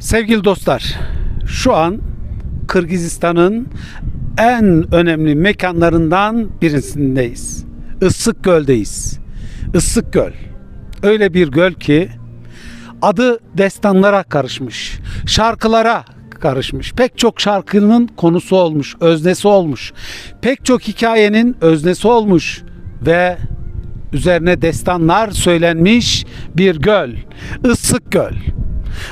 Sevgili dostlar, şu an Kırgızistan'ın en önemli mekanlarından birisindeyiz. Issık Göl'deyiz. Issık Göl. Öyle bir göl ki adı destanlara karışmış, şarkılara karışmış. Pek çok şarkının konusu olmuş, öznesi olmuş. Pek çok hikayenin öznesi olmuş ve üzerine destanlar söylenmiş bir göl. Issık Göl.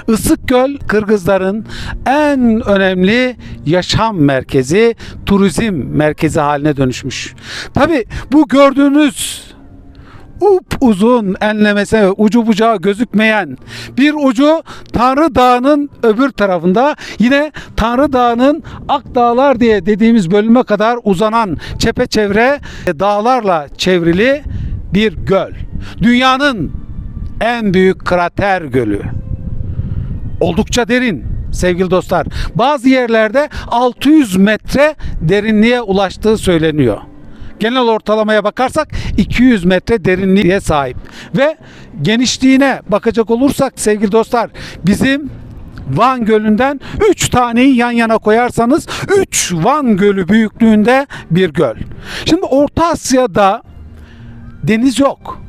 Isık Göl Kırgızların en önemli yaşam merkezi, turizm merkezi haline dönüşmüş. Tabi bu gördüğünüz up uzun enlemese ucu bucağı gözükmeyen bir ucu Tanrı Dağı'nın öbür tarafında yine Tanrı Dağı'nın Akdağlar diye dediğimiz bölüme kadar uzanan çepeçevre dağlarla çevrili bir göl. Dünyanın en büyük krater gölü oldukça derin sevgili dostlar. Bazı yerlerde 600 metre derinliğe ulaştığı söyleniyor. Genel ortalamaya bakarsak 200 metre derinliğe sahip ve genişliğine bakacak olursak sevgili dostlar bizim Van Gölü'nden 3 taneyi yan yana koyarsanız 3 Van Gölü büyüklüğünde bir göl. Şimdi Orta Asya'da deniz yok.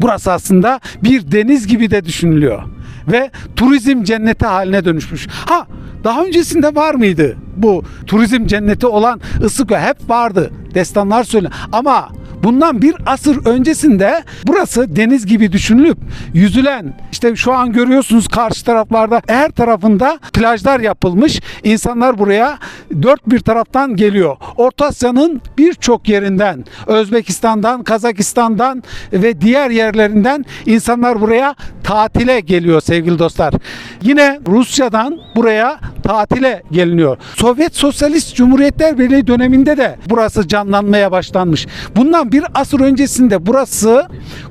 Burası aslında bir deniz gibi de düşünülüyor ve turizm cenneti haline dönüşmüş. Ha daha öncesinde var mıydı bu turizm cenneti olan Isıkö? Hep vardı. Destanlar söyle. Ama bundan bir asır öncesinde burası deniz gibi düşünülüp yüzülen işte şu an görüyorsunuz karşı taraflarda her tarafında plajlar yapılmış. İnsanlar buraya dört bir taraftan geliyor. Orta Asya'nın birçok yerinden Özbekistan'dan, Kazakistan'dan ve diğer yerlerinden insanlar buraya tatile geliyor sevgili dostlar. Yine Rusya'dan buraya tatile geliniyor. Sovyet Sosyalist Cumhuriyetler Birliği döneminde de burası canlanmaya başlanmış. Bundan bir asır öncesinde burası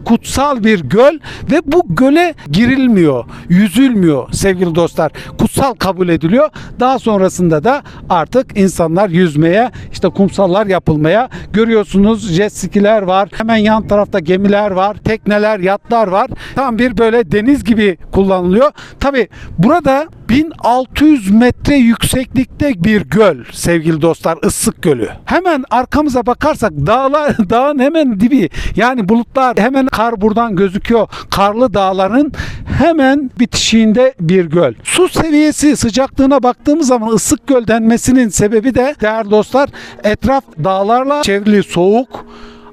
kutsal bir göl ve bu göle girilmiyor, yüzülmüyor sevgili dostlar. Kutsal kabul ediliyor. Daha sonrasında da artık insanlar yüzmeye, işte kumsallar yapılmaya görüyorsunuz jet skiler var. Hemen yan tarafta gemiler var, tekneler, yatlar var. Tam bir böyle deniz gibi kullanılıyor. Tabi burada 1600 metre yükseklikte bir göl sevgili dostlar Issık Gölü. Hemen arkamıza bakarsak dağlar dağın hemen dibi yani bulutlar hemen kar buradan gözüküyor. Karlı dağların hemen bitişiğinde bir göl. Su seviyesi sıcaklığına baktığımız zaman ıssık göl denmesinin sebebi de değerli dostlar etraf dağlarla çevrili soğuk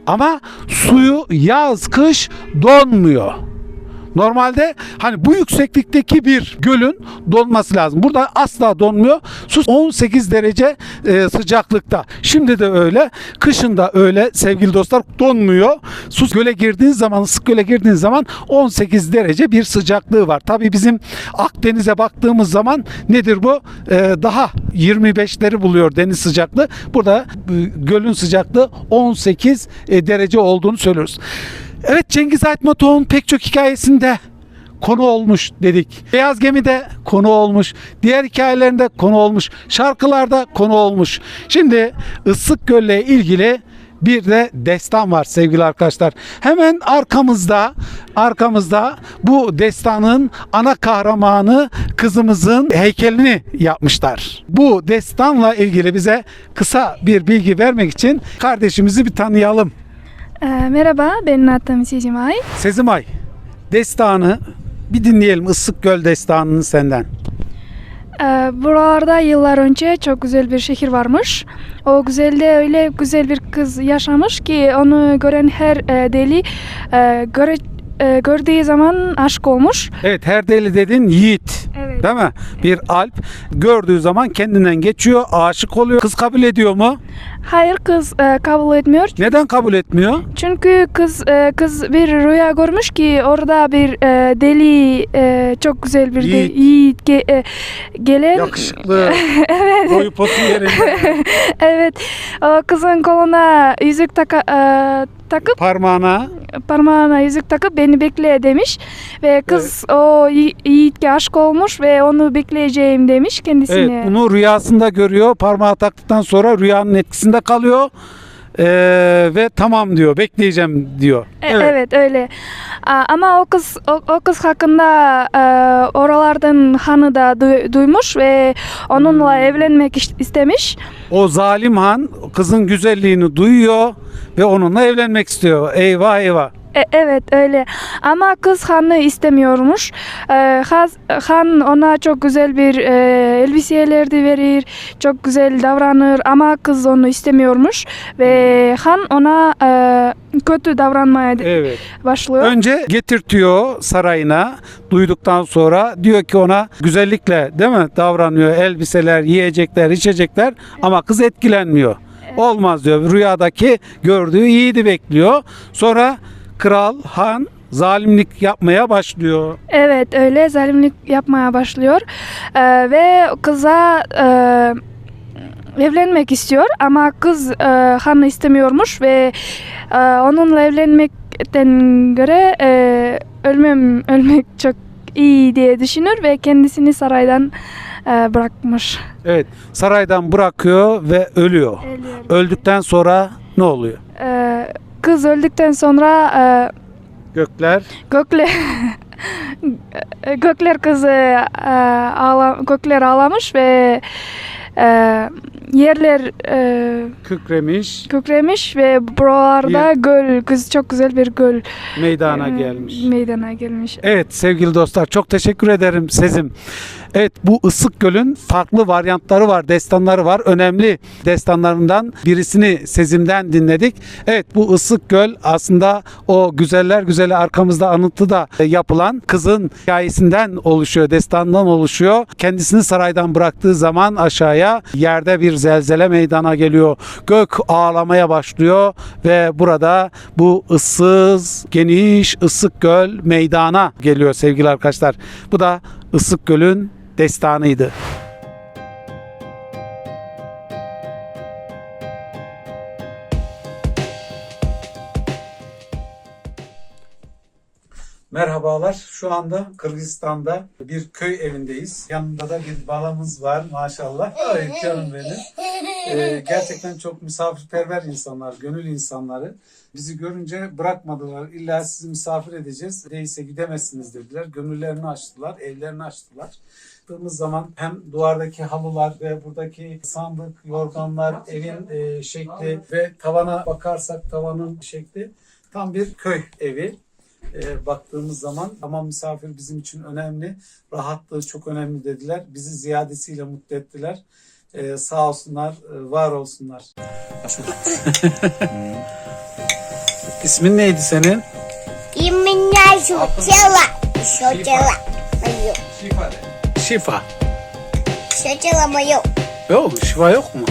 ama suyu yaz kış donmuyor. Normalde hani bu yükseklikteki bir gölün donması lazım. Burada asla donmuyor. Su 18 derece e, sıcaklıkta. Şimdi de öyle. Kışın da öyle sevgili dostlar donmuyor. Su göle girdiğiniz zaman, ısık göle girdiğiniz zaman 18 derece bir sıcaklığı var. Tabii bizim Akdeniz'e baktığımız zaman nedir bu? E, daha 25'leri buluyor deniz sıcaklığı. Burada e, gölün sıcaklığı 18 e, derece olduğunu söylüyoruz. Evet Cengiz Aytmatov'un pek çok hikayesinde konu olmuş dedik. Beyaz Gemi'de konu olmuş. Diğer hikayelerinde konu olmuş. Şarkılarda konu olmuş. Şimdi Issık Göl'le ilgili bir de destan var sevgili arkadaşlar. Hemen arkamızda arkamızda bu destanın ana kahramanı kızımızın heykelini yapmışlar. Bu destanla ilgili bize kısa bir bilgi vermek için kardeşimizi bir tanıyalım. Ee, merhaba, benim adım Sicimay. Sezimay, destanı bir dinleyelim. Issık Göl destanını senden. Ee, buralarda yıllar önce çok güzel bir şehir varmış. O güzelde öyle güzel bir kız yaşamış ki onu gören her e, deli e, göre, e, gördüğü zaman aşk olmuş. Evet, her deli dedin yiğit. Evet. Değil mi? Bir alp gördüğü zaman kendinden geçiyor, aşık oluyor. Kız kabul ediyor mu? Hayır kız e, kabul etmiyor. Neden kabul etmiyor? Çünkü kız e, kız bir rüya görmüş ki orada bir e, deli e, çok güzel bir de- Yiğit. yiğit ge- e, gelen Yakışıklı, boyu potu yerinde, evet o kızın koluna yüzük taka, e, takıp parmağına. parmağına yüzük takıp beni bekle demiş ve kız o yi- yiğitke aşık olmuş ve onu bekleyeceğim demiş kendisine. Evet, bunu rüyasında görüyor. Parmağı taktıktan sonra rüyanın etkisinde kalıyor. Ee, ve tamam diyor, bekleyeceğim diyor. E, evet. öyle. Aa, ama o kız o, o kız hakkında e, oralardan hanı da du- duymuş ve onunla Hmm. evlenmek iş- istemiş. O zalim han kızın güzelliğini duyuyor ve onunla evlenmek istiyor. Eyvah eyvah. E, evet öyle. Ama kız hanı istemiyormuş. E, Haz- han ona çok güzel bir e, elbiseler de verir, çok güzel davranır ama kız onu istemiyormuş ve han ona e, kötü davranmaya Evet. başlıyor. Önce getirtiyor sarayına. Duyduktan sonra diyor ki ona güzellikle değil mi davranıyor. Elbiseler, yiyecekler, içecekler ama kız etkilenmiyor. Olmaz diyor. Rüyadaki gördüğü iyiydi bekliyor. Sonra kral, han zalimlik yapmaya başlıyor. Evet öyle zalimlik yapmaya başlıyor Ee, ve kıza e, evlenmek istiyor ama kız e, hanı istemiyormuş ve e, onunla evlenmekten göre e, ölmem ölmek çok iyi diye düşünür ve kendisini saraydan e, bırakmış. Evet, saraydan bırakıyor ve ölüyor. Öldükten sonra ne oluyor? E, kız öldükten sonra e, Gökler Gökler Gökler kızı e, ağla, Gökler ağlamış ve e, yerler e, kükremiş, kükremiş ve buralarda göl, kız çok güzel bir göl meydana e, gelmiş. Meydana gelmiş. Evet sevgili dostlar çok teşekkür ederim Sezim. Evet bu Isık Göl'ün farklı varyantları var, destanları var. Önemli destanlarından birisini Sezim'den dinledik. Evet bu Isık Göl aslında o güzeller güzeli arkamızda anıtı da yapılan kızın hikayesinden oluşuyor, destandan oluşuyor. Kendisini saraydan bıraktığı zaman aşağıya yerde bir zelzele meydana geliyor. Gök ağlamaya başlıyor ve burada bu ıssız, geniş ısık göl meydana geliyor sevgili arkadaşlar. Bu da Isık Göl'ün destanıydı. Merhabalar. Şu anda Kırgızistan'da bir köy evindeyiz. Yanında da bir balamız var maşallah. Ay canım benim. Ee, gerçekten çok misafirperver insanlar, gönül insanları. Bizi görünce bırakmadılar. İlla sizi misafir edeceğiz. Değilse gidemezsiniz dediler. Gönüllerini açtılar, evlerini açtılar baktığımız zaman hem duvardaki halılar ve buradaki sandık, yorganlar, evin e, şekli ve tavana bakarsak tavanın şekli tam bir köy evi e, baktığımız zaman tamam misafir bizim için önemli, rahatlığı çok önemli dediler. Bizi ziyadesiyle mutlu ettiler. E, sağ olsunlar, e, var olsunlar. İsmin neydi senin? İmin Şocala. Şocala. Şifade şifa. Şeker ama yok. Yok şifa yok mu?